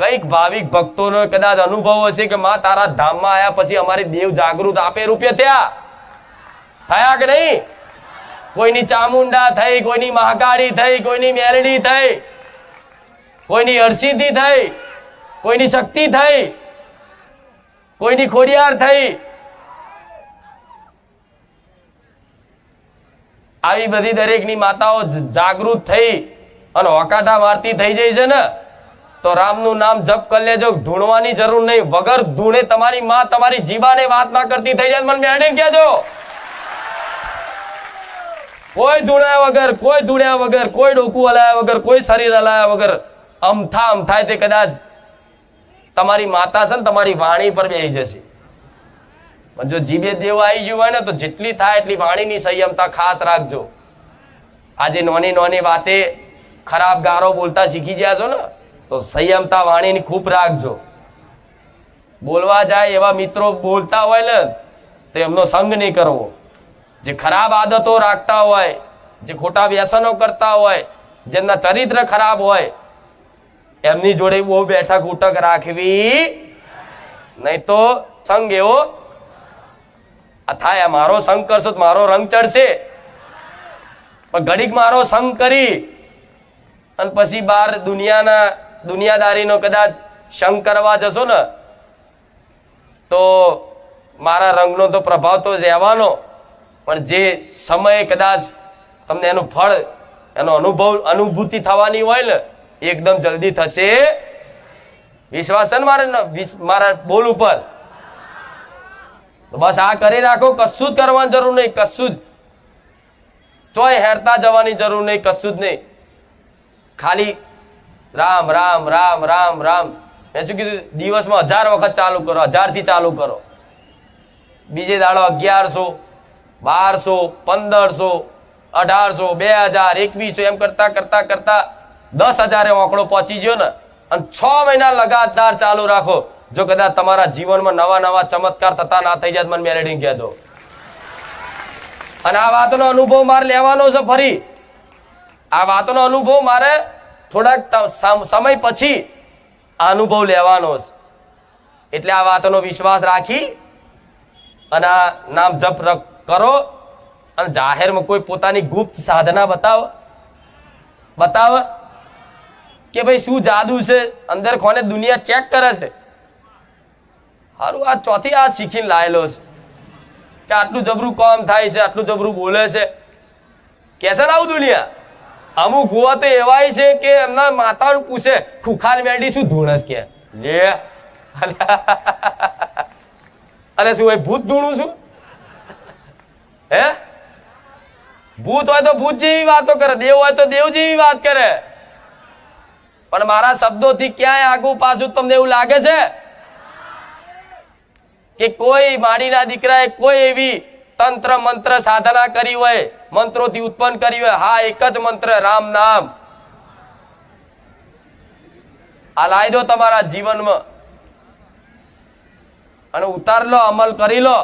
કંઈક ભાવિક ભક્તોનો કદાચ અનુભવ હશે કે માં, તારા ધામમાં આવ્યા પછી અમારી દેવ જાગૃત આપે રૂપે થયા? થયા કે નહીં? કોઈની ચામુંડા થઈ, કોઈની મહાકાળી થઈ, કોઈની મેલડી થઈ, કોઈની હરસિદ્ધિ થઈ, કોઈની શક્તિ થઈ, કોઈની ખોડિયાર થઈ. આવી બધી દરેકની માતાઓ જાગૃત થઈ અને હોકાટા મારતી થઈ જાય છે ને? તો રામનું નામ જપ કરી લેજો. ધૂણવાની જરૂર નહીં. વગર ધૂણે તમારી માં તમારી જીવાને વાત ના કરતી થઈ જાય મને મેળવીને કહેજો. કોઈ ધૂણ્યા વગર, કોઈ ધૂણ્યા વગર, કોઈ ડોકું હલાયા વગર, કોઈ શરીર હલાયા વગર અમથા અમથાય તે કદાચ તમારી માતા છે ને તમારી વાણી પર બેસી જશે. જો જીભે દેવ આવી ગયું હોય ને તો જેટલી થાય એટલી વાણીની સંયમતા ખાસ રાખજો. આજે નોની નોની વાતે ખરાબ ગારો બોલતા શીખી ગયા છો ને? તો સંયમતા વાણીની ખૂબ રાખજો. બોલવા જાય એવા મિત્રો બોલતા હોય ને, તો એમનો સંગ નહીં કરવો. જે ખરાબ આદતો રાખતા હોય, જે ખોટા વ્યસનો કરતા હોય, જેમના ચરિત્ર ખરાબ હોય, એમની જોડે બહુ બેઠક ઉઠક રાખવી નહીં તો સંગ એવો, આ થાય મારો સંગ કરશો તો મારો રંગ ચડશે. પણ ઘડીક મારો સંગ કરી, અને પછી બાર દુનિયાના દુનિયાદારીનો કદાચ શંક કરવા જશો ને, તો મારા રંગનો તો પ્રભાવ તો રહેવાનો. પણ જે સમયે કદાચ તમને એનું ફળ, એનો અનુભવ, અનુભૂતિ થવાની હોય ને એકદમ જલ્દી થશે. વિશ્વાસ ને મારે મારા બોલ ઉપર? બસ આ કરી રાખો કશું જ કરવાની જરૂર નહીં, કશું જ. ચોય હેરતા જવાની જરૂર નહીં, કશું જ નહીં. ખાલી રામ રામ રામ રામ રામ. મેં શું કીધું? દિવસમાં હજાર વખત ચાલુ કરો હજારથી ચાલુ કરો. બીજે દાડો અગિયારસો, બારસો, પંદરસો, અઢારસો બે હજાર એકવીસો, એમ કરતા કરતા કરતા દસ હજારે આંકડો પહોંચી ગયો ને, અને છ મહિના લગાતાર ચાલુ રાખો. જો કદાચ તમારા જીવનમાં નવા નવા ચમત્કાર થતા ના થઈ જાય મને મેલેડિંગ કહેતો અને આ વાતનો અનુભવ મારે લેવાનો છે ફરી. આ વાતનો અનુભવ મારે થોડાક સમય પછી આ અનુભવ લેવાનો છે. એટલે આ વાતનો વિશ્વાસ રાખી અને આ નામ જપ કરો અને જાહેરમાં કોઈ પોતાની ગુપ્ત સાધના બતાવો. બતાવ કે ભાઈ શું જાદુ છે? અંદર કોને દુનિયા ચેક કરે છે? સારું આ ચોથી આ શીખીને લાયેલો છે. કે આટલું જબરું કોમ થાય છે, આટલું જબરું બોલે છે. કેસે લાવું દુનિયા? અમુક ગુવા તો એવાય છે કે એમના માતાનું પૂછે, ખુખાર મેડી શું ધૂણસ કે? લે. અરે શું ભાઈ ભૂત ધૂણું છું હે? ભૂત હોય તો ભૂત જેવી વાતો કરે, દેવ હોય તો દેવ જેવી વાત કરે. પણ મારા શબ્દોથી ક્યાંય આગુ પાછું તમને એવું લાગે છે? કે કોઈ માડીના દીકરાએ કોઈ એવી તંત્ર મંત્ર સાધના કરી હોય મંત્રોથી ઉત્પન્ન કરી હોય, હા, એક જ મંત્ર, રામ નામ. આ લાવી દો તમારા જીવનમાં. અને ઉતાર અમલ કરી લો.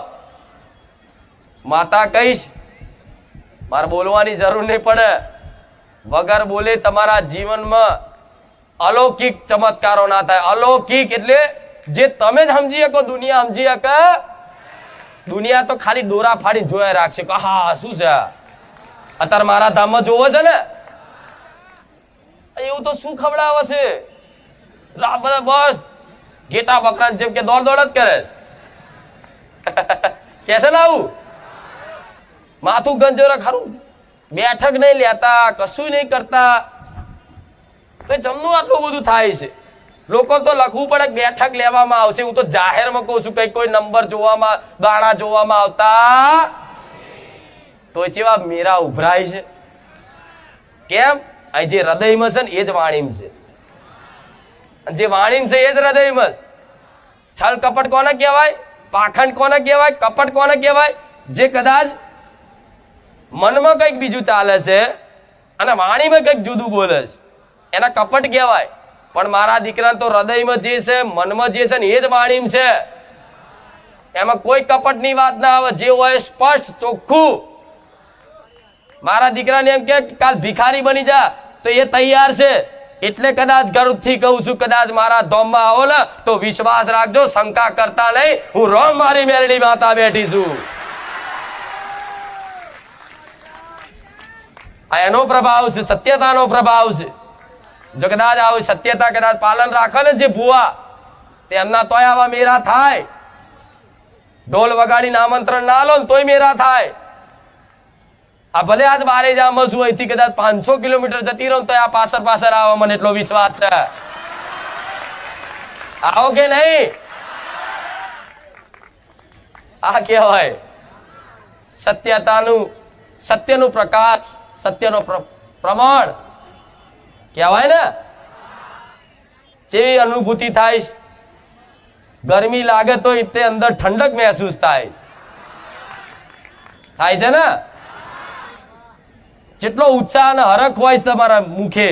માતા કહીશ, મારે બોલવાની જરૂર નહીં પડે. વગર બોલે તમારા જીવનમાં અલૌકિક ચમત્કારો ના થાય. અલૌકિક એટલે જે તમે જ સમજી શકો, દુનિયા સમજી શકે. દુનિયા તો ખાલી દોરા ફાડી જોયા રાખશે કે હા શું છે? અત્યારે મારા ધામમાં જોવો છે ને? એવું તો શું ખવડાવે છે? બધા બસ. ઘેટા બકરા જેમ કે દોડ દોડ જ કરે. કે છે ને આવું? માથું ગંજોરા ખરું. બેઠક નહીં લેતા, કશું નહીં કરતા. તો જમનું આટલું બધું થાય છે. લોકો તો લખવું પડે બેઠક લેવામાં આવશે. હું તો જાહેરમાં કહું છું કઈ કોઈ નંબર જોવામાં ગાણા જોવામાં આવતા તો જેવા મીરા ઉભરાય છે. કેમ? અહીં જે હૃદયમાં છે ને, એ જ વાણીમ છે. જે વાણીમ છે, એ જ હૃદયમાં છે. છલ કપટ કોને કહેવાય? પાખંડ કોને કહેવાય? કપટ કોને કહેવાય? જે કદાચ મનમાં કંઈક બીજું ચાલે છે અને વાણીમાં કંઈક જુદું બોલે છે, એના કપટ કહેવાય. પણ મારા દીકરા તો હૃદયમાં જે છે, મનમાં જે છે ને, એ જ વાણીમ છે. એમાં કોઈ કપટની વાત ના આવે, જે હોય સ્પષ્ટ, ચોખ્ખું. મારા દીકરાને એમ કે કાલ ભિખારી બની જા, તો એ તૈયાર છે. એટલે કદાચ ગર્વથી કહું છું, કદાચ મારા ધોમમાં આવો ને, તો વિશ્વાસ રાખજો, શંકા કરતા નહીં. હું રોમ મારી મેરડી માતા બેઠી છું. આ એનો પ્રભાવ છે, સત્યતાનો પ્રભાવ છે. જો કદાચ આવું સત્યતા કદાચ પાલન રાખે ને જે ભુવા, તે એમના તોય આવા મેરા થાય. ઢોલ વગાડીને આમંત્રણ ના લો ને તોય મેરા થાય. આ ભલે આજ બારે જામ છું અહીંથી કદાચ પાંચસો કિલોમીટર જતી રહું તો આ પાછળ પાછળ આવવા મને એટલો વિશ્વાસ છે. આવો કે નહીં? આ કહેવાય, સત્યતાનું, સત્યનું પ્રકાશ, સત્યનો પ્રમાણ. કહેવાય ને? જેવી અનુભૂતિ થાય ગરમી લાગે તો તે અંદર ઠંડક મહેસૂસ થાય થાય છે ને? જેટલો ઉત્સાહ અને હરખ હોય તમારા મુખે,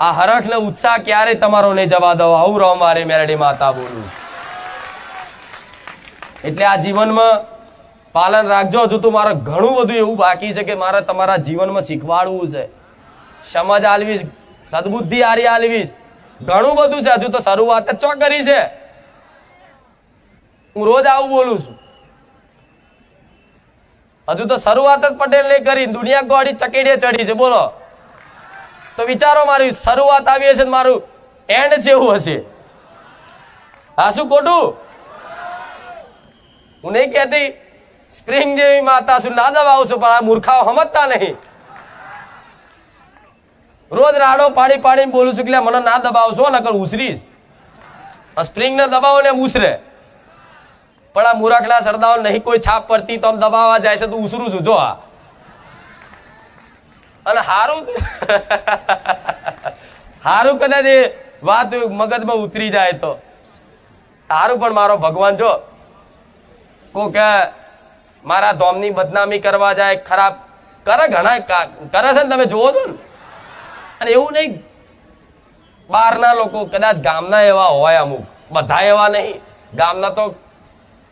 આ હરખ ને ઉત્સાહ ક્યારે તમારો નહીં જવા દો? આવું રહો મારે મેરડી માતા બોલું. એટલે આ જીવનમાં પાલન રાખજો. હજુ તો મારે ઘણું બધું એવું બાકી છે કે મારે તમારા જીવનમાં શીખવાડવું છે. સમજ આલવીશ સદબુદ્ધિ હારી આલવીશ ઘણું બધું છે. હજુ તો શરૂઆત જ ચો કરી છે. હું રોજ આવું બોલું છું. હજુ તો શરૂઆત જ પટેલ ને કરી. દુનિયા ગોળી ચકેડીએ ચડી છે. બોલો. તો વિચારો મારી શરૂઆત આવી હશે મારું એન્ડ જેવું હશે. હા, શું ખોટું? હું નહીં કહેતી. સ્પ્રિંગ જેવી માતા છું. ના દબાવું છું, પણ આ મૂર્ખાઓ સમજતા નહીં. રોજ રાડો પાડી પાડીને બોલું છું કે મને ના દબાવશો, નકર ઉસરીશ સ્પ્રિંગ ને દબાવો ને ઉસરે પણ આ મૂરખના સરદાઓ નહીં, કોઈ છાપ પડતી તો આમ દબાવવા જાય છે, તો ઉસરું છું, જો આ. અને હારું હારું કદાચ એ વાત મગજમાં ઉતરી જાય તો. હારું પણ મારો ભગવાન, જો. કોક મારા ધોમની બદનામી કરવા જાય, ખરાબ કરે ઘણા કરે છે ને તમે જોવો છો ને? અને એવું નહીં, બહારના લોકો કદાચ ગામના એવા હોય અમુક. બધા એવા નહીં. ગામના તો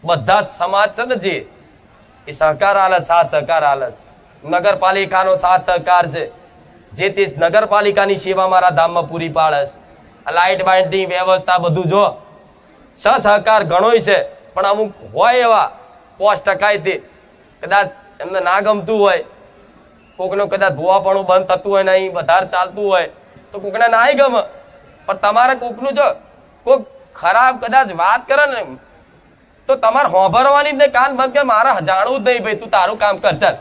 બધા સમાજ છે ને જે, એ સહકાર આલે, સાથ સહકાર આલે છે. નગરપાલિકાનો સાથ સહકાર છે. જે તે નગરપાલિકાની સેવા મારા ધામમાં પૂરી પાડે છે. લાઇટ વાઇટની વ્યવસ્થા બધું જો સહકાર ઘણોય છે, પણ અમુક હોય એવા પોસ્ટ ટકાય તે, કદાચ એમને ના ગમતું હોય, કોકનો કદાચ ભૂવાપણું બંધ થતું હોય નહીં વધારે ચાલતું હોય, તો કોકને નાય ગમે. પણ તમારે કોકનું જો, કોક ખરાબ કદાચ વાત કરે ને તો તમારે હોભરવાની જ કાન બંધ કે મારે જાણવું જ નહીં ભાઈ, તું તારું કામ કર, ચાલ.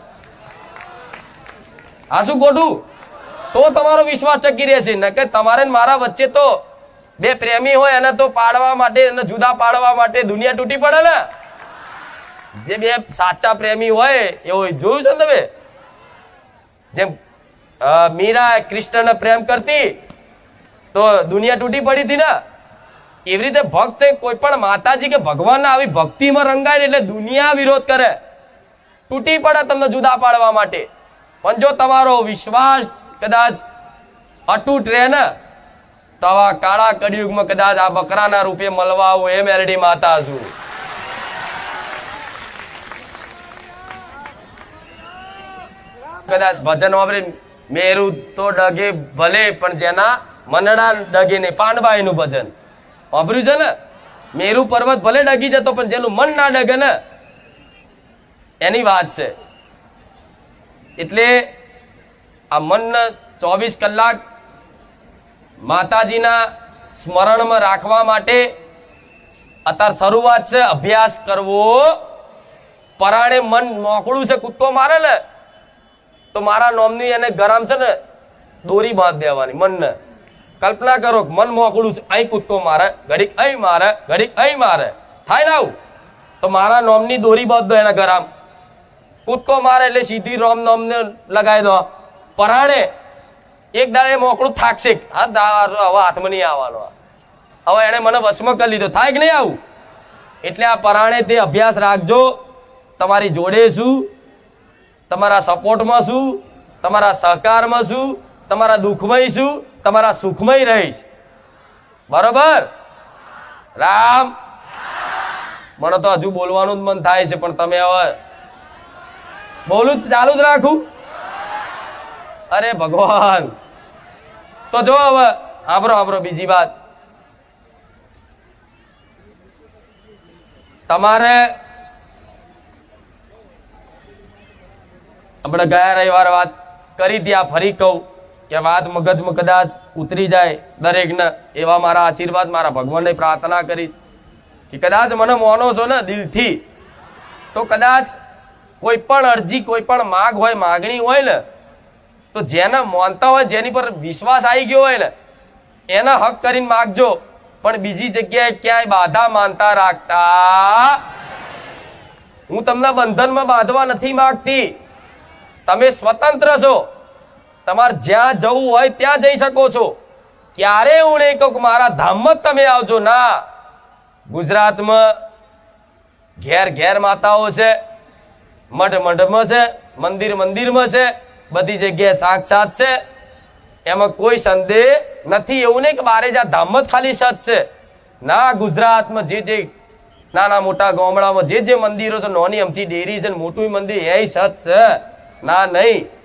આ શું ગોઠું તો તમારો વિશ્વાસ ટકી રહેશે. ન કે તમારે મારા વચ્ચે તો બે પ્રેમી હોય, એને તો પાડવા માટે, એને જુદા પાડવા માટે દુનિયા તૂટી પડે ને. જે બે સાચા પ્રેમી હોય એવો જોયું છે તમે? જેમ મીરા, કૃષ્ણને પ્રેમ કરતી, તો દુનિયા તૂટી પડી હતી ને. એવી રીતે ભક્ત કોઈ પણ માતાજી કે ભગવાનના આવી ભક્તિમાં રંગાય એટલે દુનિયા વિરોધ કરે. તૂટી પડે તમને જુદા પાડવા માટે. પણ જો તમારો વિશ્વાસ કદાચ અતૂટ રહે ને, તો આવા કાળા કળિયુગમાં કદાચ આ બકરાના રૂપે મળવા આવું એ મેરડી માતા છું કદાચ ભજન વાપરે મેરું તો ડગે ભલે, પણ જેના મનડા ડગે નહીં. પાનબાઈ નું ભજન. વાપર્યું છે ને? મેરુ પર્વત ભલે ડગી જતો, પણ જેનું મન ના ડગે ને, એની વાત છે. એટલે આ મન ચોવીસ કલાક માતાજીના સ્મરણમાં રાખવા માટે અત્યારે શરૂઆત છે, અભ્યાસ કરવો. પરાણે મન મોકળું છે કૂદકો મારે ને, તો મારા નોમની એને ગરમ છે ને, દોરી બાંધ દેવાની મનને. કલ્પના કરો મન મોકળું છે, અહીં કૂદકો મારે, ઘડીક અહીં મારે, ઘડીક અહીં મારે. થાય ને આવું? તો મારા નોમની દોરી બાંધ દો એના ગરામ કૂદકો મારે એટલે સીધી રોમ નોમને લગાવી દો. પરાણે એક દાડે મોકળું થાકશે હા દા- હવે હાથમાં નહીં આવવાનો. હવે એને મને વશમાં કરી લીધો. થાય કે નહીં આવું? એટલે આ પરાણે તે અભ્યાસ રાખજો. તમારી જોડે શું તમારા સપોર્ટમાં શું તમારા સહકારમાં શું તમારા દુઃખમય શું તમારા સુખમય રહીશ. બરોબર? રામ. મને તો હજુ બોલવાનું જ મન થાય છે, પણ તમે હવે બોલું ચાલુ જ રાખું. અરે ભગવાન. તો જો હવે આભરો આભરો બીજી વાત. તમારે આપણે ગયા રવિવારે વાત કરી, ત્યાં ફરી કહું. કે વાત મગજમાં કદાચ ઉતરી જાય દરેકના, એવા મારા આશીર્વાદ, મારા ભગવાનને પ્રાર્થના કરીશ કે કદાચ મને મોનો છો ને દિલથી, તો કદાચ કોઈ પણ અરજી, કોઈ પણ માગ હોય, માગણી હોય ને, તો જેને માનતા હોય, જેની પર વિશ્વાસ આવી ગયો હોય ને, એના હક કરીને માગજો. પણ બીજી જગ્યાએ ક્યાંય બાધા માનતા રાખતા હું તમને બંધનમાં બાંધવા નથી માગતી. તમે સ્વતંત્ર છો. તમારે જ્યાં જવું હોય ત્યાં જઈ શકો છો. ક્યારે હું નહીં કહું મારા ધામમાં જ તમે આવજો. ના, ગુજરાતમાં ઘેર ઘેર માતાઓ છે મઠ મઠમાં છે, મંદિર મંદિરમાં છે, બધી જગ્યાએ સાક્ષાત છે. એમાં કોઈ સંદેહ નથી. એવું નહીં કે બારે આ ધામ જ ખાલી સત છે. ના, ગુજરાતમાં જે જે નાના મોટા ગામડામાં જે જે મંદિરો છે, નોની અમથી ડેરી છે મોટું મંદિર એ સત છે. ના, નહીં.